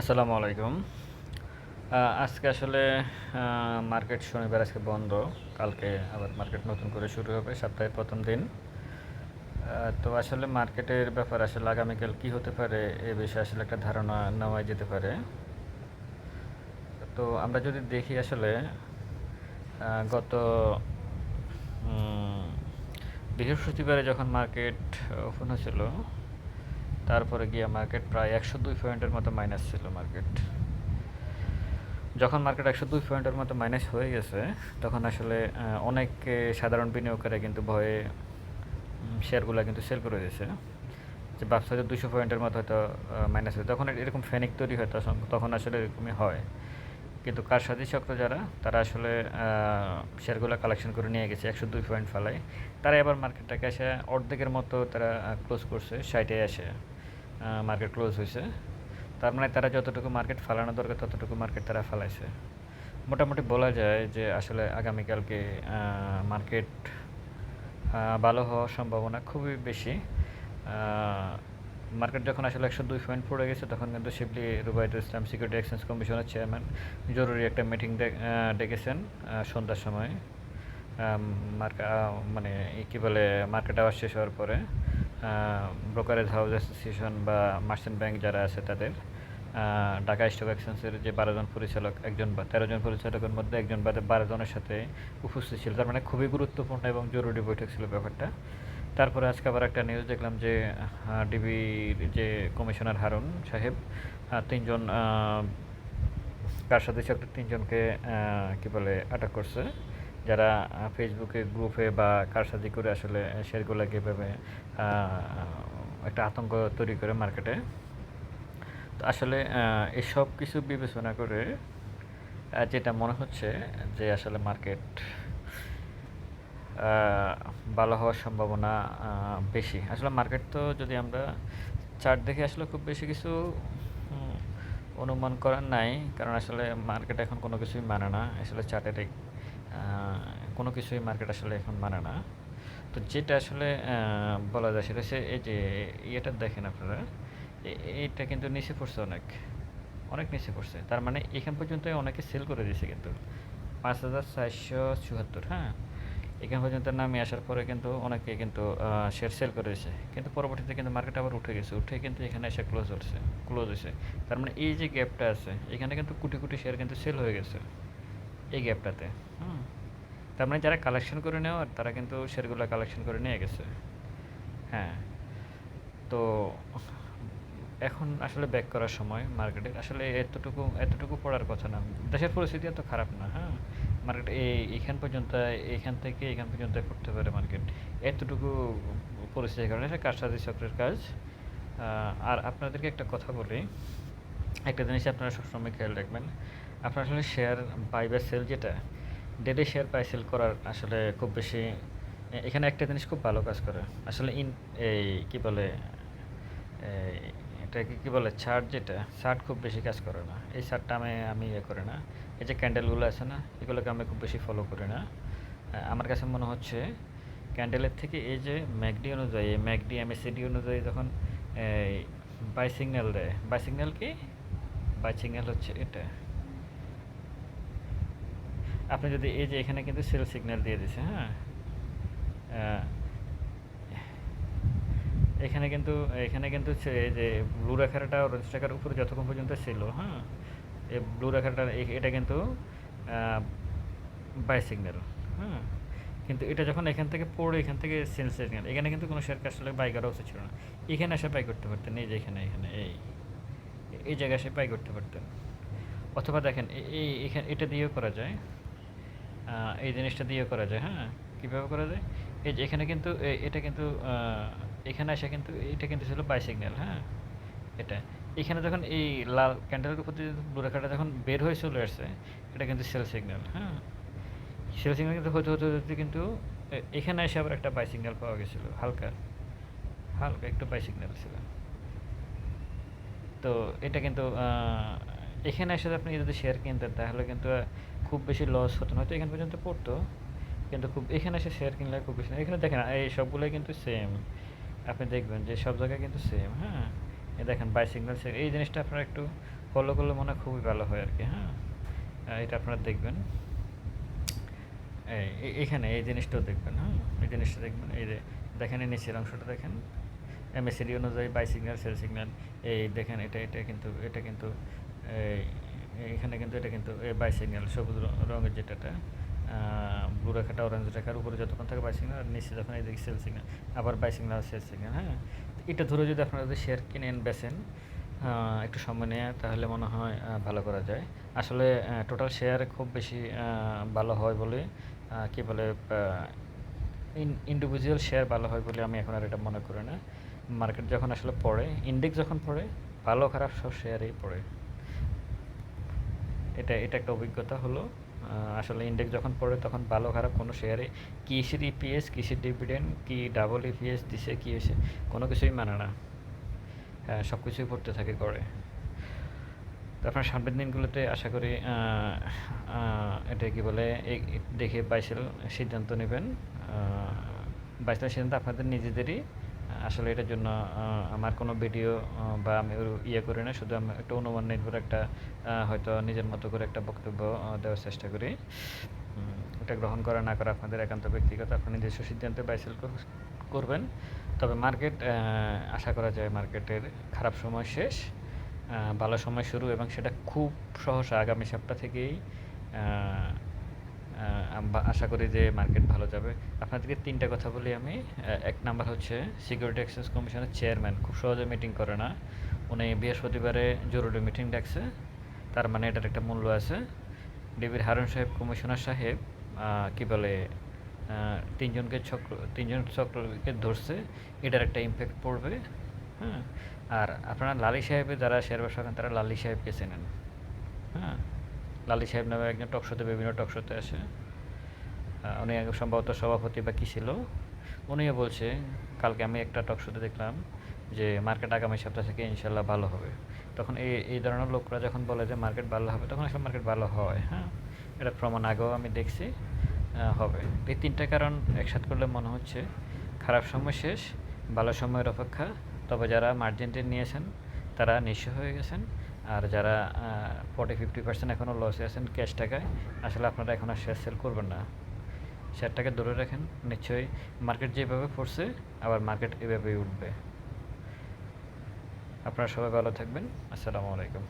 আসসালামু আলাইকুম। আজকে আসলে মার্কেট শনিবার আজকে বন্ধ। কালকে আবার মার্কেট নতুন করে শুরু হবে, সপ্তাহের প্রথম দিন। তো আসলে মার্কেটের ব্যাপার আসলে আগামীকাল কী হতে পারে এ বিষয়ে আসলে একটা ধারণা নেওয়া যেতে পারে। তো আমরা যদি দেখি আসলে গত বৃহস্পতিবারে যখন মার্কেট ওপেন হয়েছিল তারপরে গিয়ে মার্কেট প্রায় একশো দুই পয়েন্টের মতো মাইনাস ছিল মার্কেট যখন মার্কেট একশো দুই পয়েন্টের মতো মাইনাস হয়ে গেছে, তখন আসলে অনেক সাধারণ বিনিয়োগকারী কিন্তু ভয়ে শেয়ারগুলো কিন্তু সেল করে দিয়েছে। যে ভাবছে হয়তো দুশো পয়েন্টের মতো হয়তো মাইনাস হয় তখন এরকম ফ্যানিক তৈরি হয় তখন- তখন আসলে এরকমই হয়। কিন্তু কার সাথী চক্র যারা, তারা আসলে শেয়ারগুলো কালেকশন করে নিয়ে গেছে, একশো দুই পয়েন্ট ফেলায়। তারা এবার মার্কেটটাকে এসে অর্ধেকের মতো তারা ক্লোজ করছে সাইটে এসে। মার্কেট ক্লোজ হয়েছে। তার মানে তারা যতটুকু মার্কেট ফালানো দরকার, ততটুকু মার্কেট তারা ফালাইছে। মোটামুটি বলা যায় যে আসলে আগামীকালকে মার্কেট ভালো হওয়ার সম্ভাবনা খুবই বেশি। মার্কেট যখন আসলে একশো দুই পয়েন্ট পড়ে গেছে, তখন কিন্তু শিবলি রুবাইদুল ইসলাম সিকিউরিটি এক্সচেঞ্জ কমিশনের চেয়ারম্যান জরুরি একটা মিটিং ডেকেছেন সন্ধ্যার সময়। মার্কা মানে কী বলে মার্কেট আওয়ার শেষ হওয়ার পরে। ব্রোকারেজ হাউস অ্যাসোসিয়েশন বা মার্চেন্ট ব্যাংক যারা আছে তাদের ঢাকা স্টক এক্সচেঞ্জের যে বারো জন পরিচালক, একজন বা তেরো জন পরিচালকের মধ্যে একজন বাদে বারো জনের সাথে উপস্থিত ছিল। তার মানে খুবই গুরুত্বপূর্ণ এবং জরুরি বৈঠক ছিল ব্যাপারটা। তারপরে আজকে আবার একটা নিউজ দেখলাম যে ডিবির যে কমিশনার হারুন সাহেব তিনজন কার সাথে তিনজনকে কী বলে, আটক করছে। যারা ফেসবুকে গ্রুপে বা কার সাথে করে আসলে শেয়ারগুলোকে এভাবে একটা আতঙ্ক তৈরি করে মার্কেটে তো আসলে এসব কিছু বিবেচনা করে যেটা মনে হচ্ছে যে আসলে মার্কেট ভালো হওয়ার সম্ভাবনা বেশি। আসলে মার্কেট তো যদি আমরা চার্ট দেখে আসলে খুব বেশি কিছু অনুমান করার নাই, কারণ আসলে মার্কেট এখন কোনো কিছুই মানে না। আসলে চার্টের কোনো কিছুই মার্কেট আসলে এখন মানে না। তো যেটা আসলে বলা যায় সেটা হচ্ছে এই যে, ইয়েটা দেখেন আপনারা এইটা কিন্তু নিচে পড়ছে অনেক অনেক নিচে পড়ছে। তার মানে এখান পর্যন্ত অনেকে সেল করে দিয়েছে কিন্তু। পাঁচ হাজার চারশো চুয়াত্তর হ্যাঁ? এখান পর্যন্ত নামে আসার পরে কিন্তু অনেকে কিন্তু শেয়ার সেল করে দিয়েছে কিন্তু পরবর্তীতে কিন্তু মার্কেট আবার উঠে গেছে। উঠে কিন্তু এখানে এসে ক্লোজ হচ্ছে ক্লোজ হয়েছে তার মানে এই যে গ্যাপটা আছে, এখানে কিন্তু কোটি কোটি শেয়ার কিন্তু সেল হয়ে গেছে, এই গ্যাপটাতে হুম? তার মানে যারা কালেকশন করে নেওয়ার তারা কিন্তু শেয়ারগুলো কালেকশন করে নিয়ে গেছে। হ্যাঁ। তো এখন আসলে ব্যাক করার সময় মার্কেটে আসলে এতটুকু এতটুকু পড়ার কথা না। দেশের পরিস্থিতি এত খারাপ না হ্যাঁ। মার্কেট এই এখান পর্যন্ত এখান থেকে এখান পর্যন্ত করতে পারে মার্কেট এতটুকু পরিস্থিতির কারণে এটা কারসাজি চক্রের কাজ। আর আপনাদেরকে একটা কথা বলি। একটা জিনিস আপনারা সবসময় খেয়াল রাখবেন। আপনার আসলে শেয়ার বাই বা সেল যেটা ডেলি শেয়ার বাই সেল করার আসলে খুব বেশি, এখানে একটা জিনিস খুব ভালো কাজ করে। আসলে ইন এই কী বলে এটাকে কী বলে চার্ট যেটা চার্ট খুব বেশি কাজ করে না। এই চার্টটা আমি আমি ইয়ে করি না। এই যে ক্যান্ডেলগুলো আছে না, এগুলোকে আমি খুব বেশি ফলো করি না। আমার কাছে মনে হচ্ছে ক্যান্ডেলের থেকে এই যে ম্যাকডি অনুযায়ী ম্যাকডি এমএসিডি অনুযায়ী যখন বাই সিগন্যাল দেয় বাই সিগন্যাল কি? বাই সিগন্যাল হচ্ছে এটা। আপনি যদি এই যে এখানে কিন্তু সেল সিগন্যাল দিয়ে দিছে হ্যাঁ? এখানে কিন্তু এখানে কিন্তু এই যে ব্লু রেখাটা অরেঞ্জ রেখার উপরে যতক্ষণ পর্যন্ত ছিল হ্যাঁ? এই ব্লু রেখাটা এটা কিন্তু বাই সিগন্যাল হ্যাঁ? কিন্তু এটা যখন এখান থেকে পড়ে, এখান থেকে সেল সিগন্যাল এখানে কিন্তু কোনো শেয়ারকে আসলে বাই করা উচিত ছিল না। এখানে এসে বাই করতে পারতেন, এই যে এখানে এখানে, এই। এই জায়গায় এসে বাই করতে পারতেন। অথবা দেখেন এই, এখানে, এটা দিয়েও করা যায়। এই জিনিসটা দিয়েও করা যায় হ্যাঁ? কীভাবে করা যায়? এই যে এখানে কিন্তু এটা কিন্তু এখানে এসে কিন্তু, এটা কিন্তু ছিল বাই সিগন্যাল হ্যাঁ? এটা। এখানে যখন এই লাল ক্যান্ডেলের দিয়ে ব্লু রেখাটা যখন বের হয়ে চলে আসছে এটা কিন্তু সেল সিগন্যাল হ্যাঁ? সেল সিগন্যাল কিন্তু হতে হতে হতে কিন্তু এখানে এসে আবার একটা বাই সিগন্যাল পাওয়া গেছিল, হালকা। হালকা একটু বাই সিগন্যাল ছিল। তো এটা কিন্তু এখানে এসে আপনি যদি শেয়ার কিনতেন, তাহলে কিন্তু খুব বেশি লস হতো না, হয়তো এখান পর্যন্ত পড়তো, কিন্তু খুব, এখানে এসে শেয়ার কিনলে খুব বেশি এখানে দেখেন, এই সবগুলোই কিন্তু সেম আপনি দেখবেন যে সব জায়গায় কিন্তু সেম হ্যাঁ? এই দেখেন বাই সিগন্যাল এই জিনিসটা আপনারা একটু ফলো করলে মনে হয় খুবই ভালো হয় আর কি হ্যাঁ এটা আপনারা দেখবেন। এই এখানে এই জিনিসটাও দেখবেন হ্যাঁ? এই জিনিসটা দেখবেন, এই যে, দেখেন, এই নিচের অংশটা দেখেন। এমএসিডি অনুযায়ী বাই সিগন্যাল সেল সিগন্যাল এই দেখেন, এটা এটা কিন্তু এটা কিন্তু, এই এখানে কিন্তু এটা কিন্তু বাই সিগন্যাল সবুজ রঙের যেটাটা ব্লু রেখাটা অরেঞ্জ রেখার উপরে যতক্ষণ থাকে বাই সিগন্যাল আর নিচে যখন এদিকে সেল সিগন্যাল আবার বাই সিগন্যাল সেল সিগন্যাল হ্যাঁ? এটা ধরে যদি আপনারা যদি শেয়ার কিনেন আহ, একটু সময় নিয়ে তাহলে মনে হয় ভালো করা যায়। আসলে টোটাল শেয়ার খুব বেশি ভালো হয় বলে কি বলে ইন্ডিভিজুয়াল শেয়ার ভালো হয় বলে আমি এখন আর এটা মনে করি না। মার্কেট যখন আসলে পড়ে ইন্ডেক্স যখন পড়ে ভালো খারাপ সব শেয়ারেই পড়ে। এটা এটা একটা অভিজ্ঞতা হলো। আসলে ইন্ডেক্স যখন পড়ে তখন ভালো খারাপ কোনো শেয়ারে কিসের ইপিএস কিসের ডিভিডেন্ড কি ডাবল ইপিএস দিছে, কী হয়েছে, কোনো কিছুই মানে না। হ্যাঁ সব কিছুই পড়তে থাকে করে তো আপনার সামনের দিনগুলোতে আশা করি এটা কি বলে দেখে বাইসেল সিদ্ধান্ত নেবেন। বাইসেল সিদ্ধান্ত আপনাদের নিজেদেরই। আসলে এটার জন্য আমার কোনো ভিডিও বা আমি ইয়ে করি না। শুধু আমি একটা অনুমান নির্ভর একটা হয়তো নিজের মতো করে একটা বক্তব্য দেওয়ার চেষ্টা করি। এটা গ্রহণ করা না করা আপনাদের একান্ত ব্যক্তিগত। আপনি নিজস্ব সিদ্ধান্তে বাইসেল করবেন। তবে মার্কেট আশা করা যায় মার্কেটের খারাপ সময় শেষ ভালো সময় শুরু এবং সেটা খুব সহসা আগামী সপ্তাহ থেকেই আশা করি যে মার্কেট ভালো যাবে। আপনাদেরকে তিনটা কথা বলি আমি। এক নাম্বার হচ্ছে সিকিউরিটি এক্সচেঞ্জ কমিশনের চেয়ারম্যান খুব সহজে মিটিং করে না। উনি বৃহস্পতিবারে জরুরি মিটিং ডাকছে। তার মানে এটার একটা মূল্য আছে। ডিবির হারুন সাহেব কমিশনার সাহেব কি বলে তিনজনকে চক্র তিনজন চক্রকে ধরছে। এটার একটা ইম্প্যাক্ট পড়বে। হ্যাঁ? আর আপনারা লালি সাহেবের যারা শেয়ার ব্যবসা করেন, তারা লালি সাহেবকে চেনেন। হ্যাঁ? লালি সাহেব নামে একজন টকশোতে বিভিন্ন টকশোতে আসে। উনি সম্ভবত সভাপতি বা কী ছিল? উনিও বলছে, কালকে আমি একটা টকশোতে দেখলাম যে মার্কেট আগামী সপ্তাহ থেকে ইনশাল্লাহ ভালো হবে। তখন এই এই ধরনের লোকরা যখন বলে যে মার্কেট ভালো হবে, তখন আসলে মার্কেট ভালো হয় হ্যাঁ? এটা প্রমাণ আগেও আমি দেখছি হবে। এই তিনটা কারণ একসাথে করলে মনে হচ্ছে, খারাপ সময় শেষ, ভালো সময়ের অপেক্ষা, তবে যারা মার্জিনটি নিয়েছেন, তারা নিঃস্ব হয়ে গেছেন। আর যারা ফর্টি ফিফটি পার্সেন্ট এখনও লসে আছেন ক্যাশ টাকায়, আসলে আপনারা এখন আর শেয়ার সেল করবেন না। শেয়ারটাকে ধরে রাখেন। নিশ্চয়ই মার্কেট যেভাবে পড়ছে, আবার মার্কেট এভাবেই উঠবে। আপনারা সবাই ভালো থাকবেন। আসসালামু আলাইকুম।